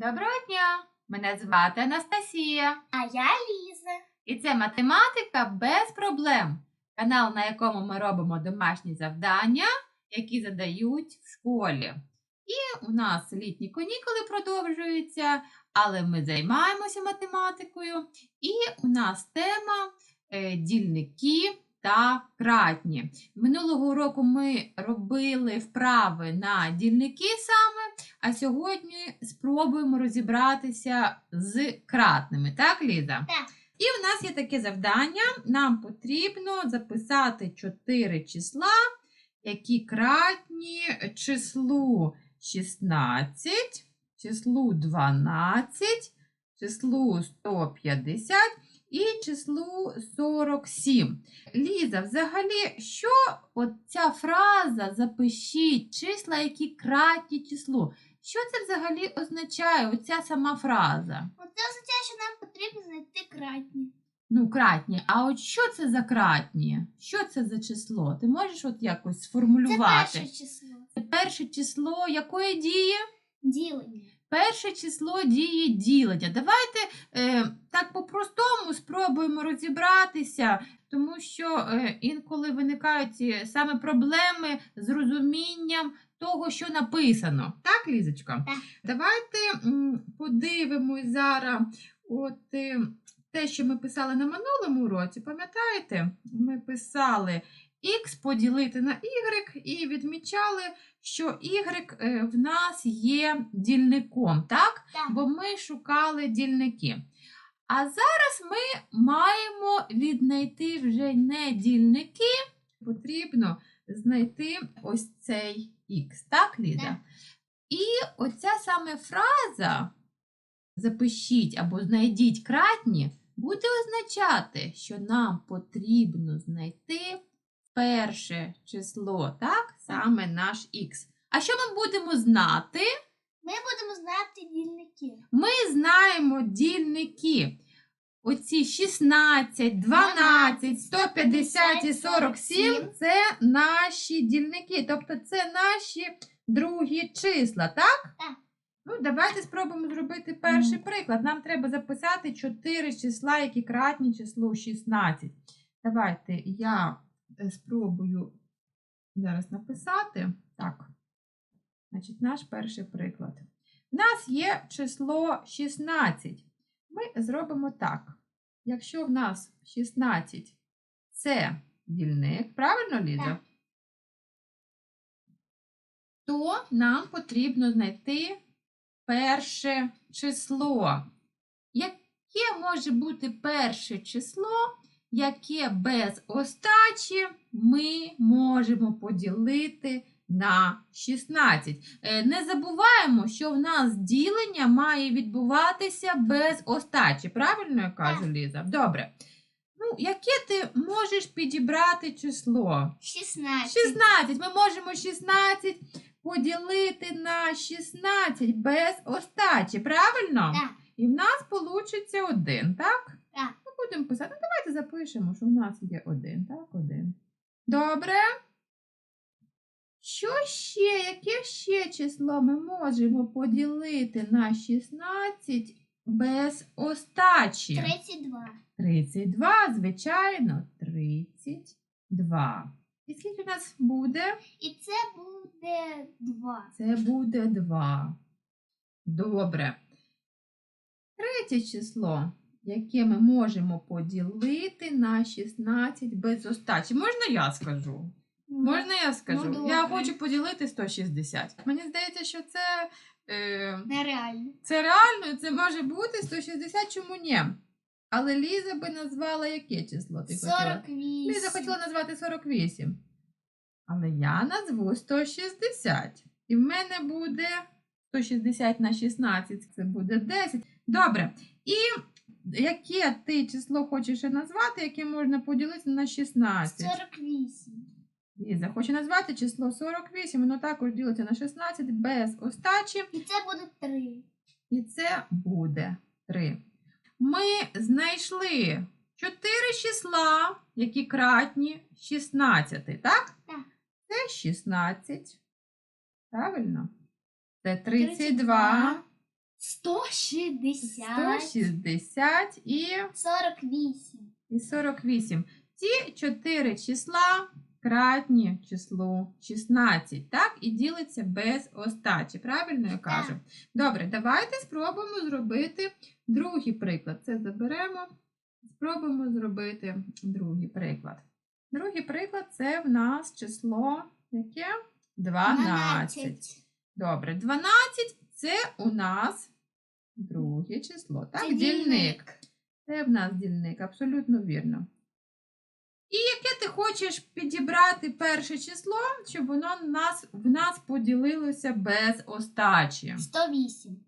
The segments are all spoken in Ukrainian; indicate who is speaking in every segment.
Speaker 1: Доброго дня! Мене звати Анастасія.
Speaker 2: А я Ліза.
Speaker 1: І це математика без проблем. Канал, на якому ми робимо домашні завдання, які задають в школі. І у нас літні канікули продовжуються, але ми займаємося математикою. І у нас тема е, дільники та кратні. Минулого року ми робили вправи на дільники саме, а сьогодні спробуємо розібратися з кратними. Так, Ліза?
Speaker 2: Так.
Speaker 1: І в нас є таке завдання. Нам потрібно записати 4 числа, які кратні числу 16, числу 12, числу 150 і числу 47. Ліза, взагалі, що от ця фраза запишіть числа, які кратні числу? Що це взагалі означає, оця сама фраза?
Speaker 2: Це означає, що нам потрібно знайти кратні.
Speaker 1: Ну, кратні. А от що це за кратні? Що це за число? Ти можеш от якось сформулювати?
Speaker 2: Це перше число.
Speaker 1: Це перше число якої дії?
Speaker 2: Ділення.
Speaker 1: Перше число дії ділення. Давайте е, так по-простому спробуємо розібратися, тому що е, інколи виникають е, саме проблеми з розумінням того, що написано. Так, Лізочка?
Speaker 2: Так.
Speaker 1: Давайте м, подивимось зараз от, е, те, що ми писали на минулому уроці. Пам'ятаєте? Ми писали х поділити на y і відмічали, що y е, в нас є дільником, так?
Speaker 2: Так.
Speaker 1: Бо ми шукали дільники. А зараз ми маємо віднайти вже не дільники, потрібно знайти ось цей х, так, Ліза?
Speaker 2: Так.
Speaker 1: І оця саме фраза запишіть або знайдіть кратні, буде означати, що нам потрібно знайти перше число, так? Саме наш х. А що ми будемо знати?
Speaker 2: Ми будемо знати дільники.
Speaker 1: Ми знаємо дільники. Оці 16, 12, 150 і 47 це наші дільники, тобто це наші другі числа, так?
Speaker 2: Так.
Speaker 1: Ну, давайте спробуємо зробити перший приклад. Нам треба записати 4 числа, які кратні числу 16. Давайте я спробую зараз написати. Так. Значить, наш перший приклад. У нас є число 16. Ми зробимо так. Якщо в нас 16 це дільник, правильно, Ліза?
Speaker 2: Так.
Speaker 1: То нам потрібно знайти перше число. Яке може бути перше число, яке без остачі ми можемо поділити на 16. Е, Не забуваємо, що в нас ділення має відбуватися без остачі. Правильно я кажу, Ліза? Добре. Ну, яке ти можеш підібрати число?
Speaker 2: 16.
Speaker 1: 16. Ми можемо 16 поділити на 16 без остачі, правильно?
Speaker 2: Так.
Speaker 1: І в нас вийде 1, так? Будемо писати. Ну, давайте запишемо, що в нас є 1, так? 1. Добре. Що ще? Яке ще число ми можемо поділити на 16 без остачі?
Speaker 2: 32.
Speaker 1: 32, звичайно, 32. І скільки у нас буде?
Speaker 2: І це буде 2.
Speaker 1: Це буде 2. Добре. Третє число, яке ми можемо поділити на 16 без остачі. Можна я скажу? Можна я скажу?
Speaker 2: Ну,
Speaker 1: я хочу поділити 160. Мені здається, що це, е,
Speaker 2: Нереально.
Speaker 1: це реально, це може бути 160, чому ні? Але Ліза би назвала яке число? Ти хотіла?
Speaker 2: 48.
Speaker 1: Ліза хотіла назвати 48. Але я назву 160. І в мене буде 160 на 16, це буде 10. Добре. І яке ти число хочеш назвати, яке можна поділити на 16?
Speaker 2: 48.
Speaker 1: Ліза хоче назвати число 48, воно також ділиться на 16 без остачі.
Speaker 2: І це буде 3.
Speaker 1: І це буде 3. Ми знайшли 4 числа, які кратні 16, так?
Speaker 2: Так.
Speaker 1: Це 16. Правильно? Це 32.
Speaker 2: 32. 160.
Speaker 1: 160 і,
Speaker 2: 48.
Speaker 1: і 48. Ці чотири числа кратні числу 16, так? І ділиться без остачі. Правильно я кажу? Добре, давайте спробуємо зробити другий приклад. Це заберемо. Спробуємо зробити другий приклад. Другий приклад це в нас число яке? 12. Добре, 12 це у нас друге число. Так, дільник. Це в нас дільник, абсолютно вірно. І яке ти хочеш підібрати перше число, щоб воно в нас, в нас поділилося без остачі?
Speaker 2: 108.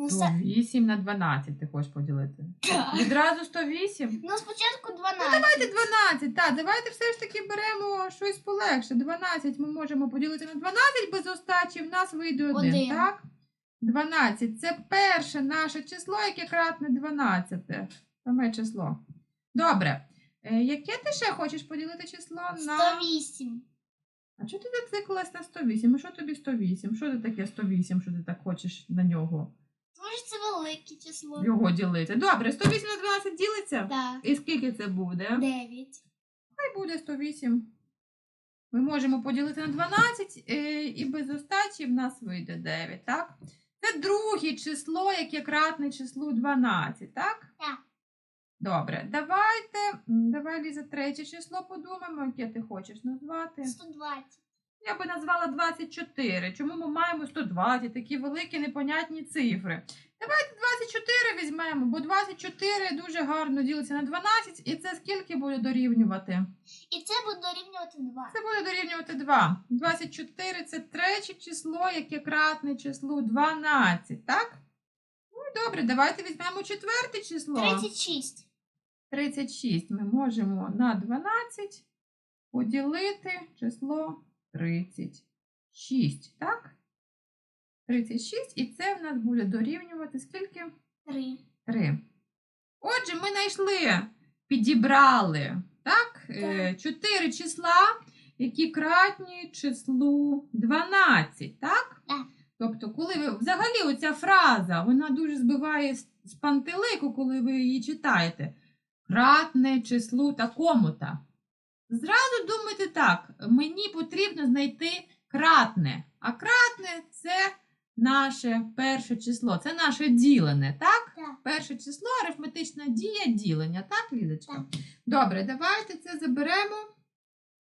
Speaker 2: Ну, са-
Speaker 1: 8 на 12 ти хочеш поділити. Відразу 108?
Speaker 2: ну спочатку 12.
Speaker 1: Ну Давайте 12. Так, давайте все ж таки беремо щось полегше. 12 ми можемо поділити на 12 без остачі, в нас вийде 1,
Speaker 2: Один.
Speaker 1: так? 12 це перше наше число, яке кратне 12. Саме число. Добре. Е, яке ти ще хочеш поділити число на.
Speaker 2: 108.
Speaker 1: А чого ти зациклилась на 108? І що тобі 108? Що це таке 108, що ти так хочеш на нього
Speaker 2: Що це велике число.
Speaker 1: його ділити? Добре, 108 на 12 ділиться?
Speaker 2: Так.
Speaker 1: І скільки це буде?
Speaker 2: 9.
Speaker 1: Хай буде 108. Ми можемо поділити на 12 е, і без остачі в нас вийде 9, так? Це друге число, яке кратне числу 12, так?
Speaker 2: Так.
Speaker 1: Добре, давайте, давай Ліза, третє число подумаємо, яке ти хочеш назвати.
Speaker 2: 120.
Speaker 1: Я би назвала 24. Чому ми маємо 120, такі великі непонятні цифри? Давайте 24 візьмемо, бо 24 дуже гарно ділиться на 12, і це скільки буде дорівнювати?
Speaker 2: І це буде дорівнювати 2.
Speaker 1: Це буде дорівнювати 2. 24 це третє число, яке кратне числу 12, так? Ну добре, давайте візьмемо четверте число.
Speaker 2: 36.
Speaker 1: 36 ми можемо на 12 поділити число 36, так? 36, і це в нас буде дорівнювати скільки?
Speaker 2: 3.
Speaker 1: 3. Отже, ми знайшли, підібрали, так? е, Чотири числа, які кратні числу 12, так?
Speaker 2: Так.
Speaker 1: Тобто, коли ви взагалі оця фраза, вона дуже збиває з з пантелику, коли ви її читаєте. Кратне числу такому-то. Зразу думайте так, мені потрібно знайти кратне. А кратне це наше перше число, це наше ділене, так?
Speaker 2: Так.
Speaker 1: Перше число арифметична дія ділення, так, Лізочка?
Speaker 2: Так.
Speaker 1: Добре, давайте це заберемо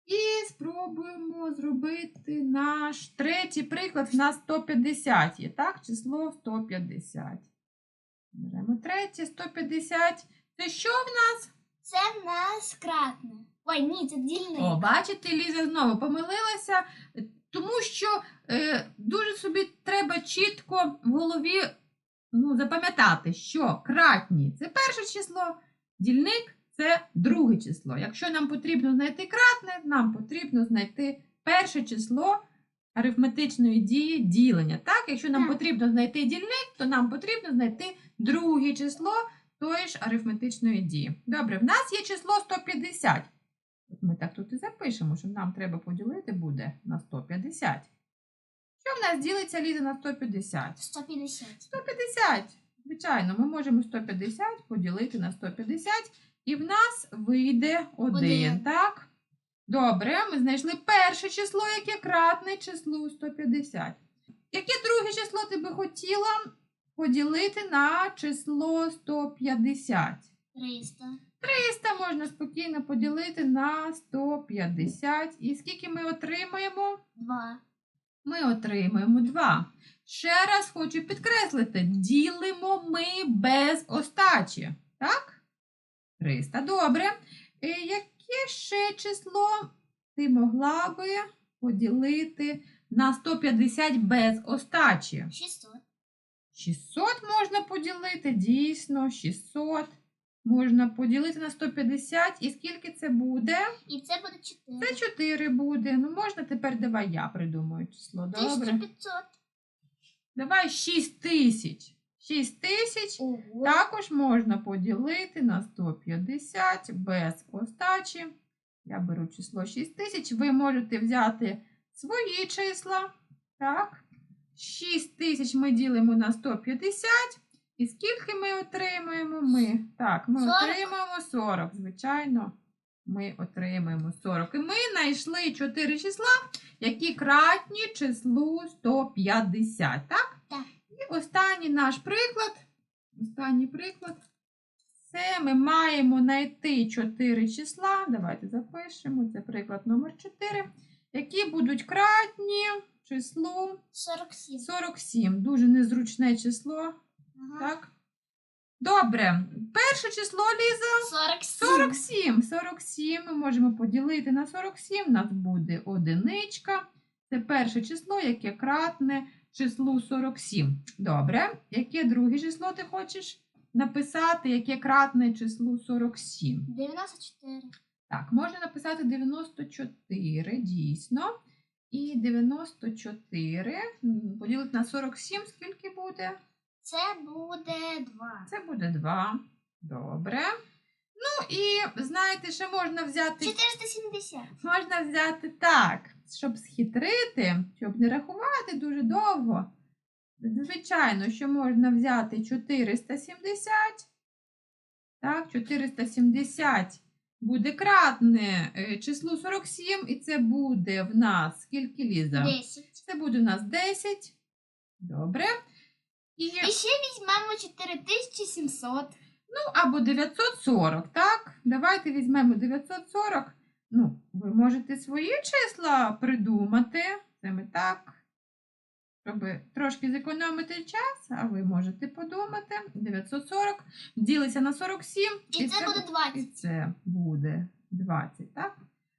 Speaker 1: і спробуємо зробити наш третій приклад на 150 є, так? Число 150. Беремо третє, 150. Це що в нас?
Speaker 2: Це в нас кратне. Ой, ні, це дільник.
Speaker 1: О, бачите, Ліза знову помилилася, тому що е, дуже собі треба чітко в голові ну, запам'ятати, що кратні це перше число, дільник це друге число. Якщо нам потрібно знайти кратне, нам потрібно знайти перше число арифметичної дії ділення. Так? Якщо нам
Speaker 2: Так.
Speaker 1: потрібно знайти дільник, то нам потрібно знайти друге число тої ж арифметичної дії. Добре, в нас є число 150. Ми так тут і запишемо, що нам треба поділити буде на 150. Що в нас ділиться Ліза на 150?
Speaker 2: 150.
Speaker 1: 150. Звичайно, ми можемо 150 поділити на 150, і в нас вийде 1,
Speaker 2: Один.
Speaker 1: так? Добре, ми знайшли перше число, яке кратне числу 150. Яке друге число ти би хотіла поділити на число 150?
Speaker 2: 300.
Speaker 1: 300 можна спокійно поділити на 150. І скільки ми отримаємо?
Speaker 2: 2.
Speaker 1: Ми отримаємо 2. Ще раз хочу підкреслити: ділимо ми без остачі. Так? 300. Добре. Е, Яке ще число ти могла би поділити на 150 без остачі?
Speaker 2: 600.
Speaker 1: 600 можна поділити, дійсно, 600 можна поділити на 150. І скільки це буде?
Speaker 2: І це буде 4.
Speaker 1: Це 4 буде. Ну, можна тепер давай я придумаю число. Добре.
Speaker 2: 1500.
Speaker 1: Давай 6 тисяч. 6 тисяч
Speaker 2: Ого.
Speaker 1: також можна поділити на 150 без остачі. Я беру число 6 тисяч. Ви можете взяти свої числа. Так. 6 тисяч ми ділимо на 150. І скільки ми отримаємо? Ми. Так, ми
Speaker 2: 40.
Speaker 1: отримаємо 40, звичайно. Ми отримаємо 40. І ми знайшли 4 числа, які кратні числу 150, так?
Speaker 2: Так.
Speaker 1: І останній наш приклад. Останній приклад. Це ми маємо знайти 4 числа. Давайте запишемо. Це приклад номер 4, які будуть кратні числу
Speaker 2: 47.
Speaker 1: 47. Дуже незручне число. Так? Добре. Перше число, Ліза.
Speaker 2: 47.
Speaker 1: 47. 47 ми можемо поділити на 47. У нас буде одиничка. Це перше число, яке кратне числу 47. Добре. Яке друге число ти хочеш написати, яке кратне числу 47?
Speaker 2: 94.
Speaker 1: Так, можна написати 94, дійсно. І 94 поділити на 47, скільки буде?
Speaker 2: Це буде 2.
Speaker 1: Це буде 2. Добре. Ну і знаєте, ще можна взяти
Speaker 2: 470.
Speaker 1: Можна взяти так, щоб схитрити, щоб не рахувати дуже довго. Звичайно, що можна взяти 470. Так, 470 буде кратне е, числу 47, і це буде в нас скільки ліза?
Speaker 2: 10.
Speaker 1: Це буде в нас 10. Добре. І,
Speaker 2: І ще візьмемо 4700.
Speaker 1: ну, або 940, так? Давайте візьмемо 940. Ну, ви можете свої числа придумати. Це ми так. Щоб трошки зекономити час, а ви можете подумати. 940 ділиться на 47.
Speaker 2: І це буде 20.
Speaker 1: І це буде 20, так?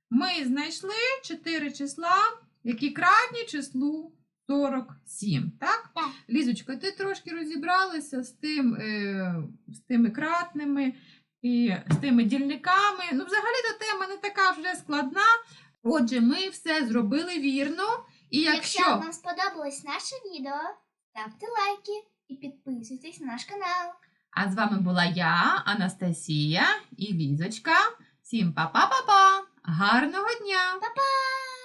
Speaker 1: Ми знайшли 4 числа, які кратні числу 47, так?
Speaker 2: Так.
Speaker 1: Лізочка, ти трошки розібралася з, тим, е, з тими кратними і з тими дільниками. Ну, взагалі-то тема не така вже складна. Отже, ми все зробили вірно. І
Speaker 2: Якщо
Speaker 1: якщо
Speaker 2: вам сподобалось наше відео, ставте лайки і підписуйтесь на наш канал.
Speaker 1: А з вами була я, Анастасія і Лізочка. Всім па-па-па-па! Гарного дня!
Speaker 2: Па-па!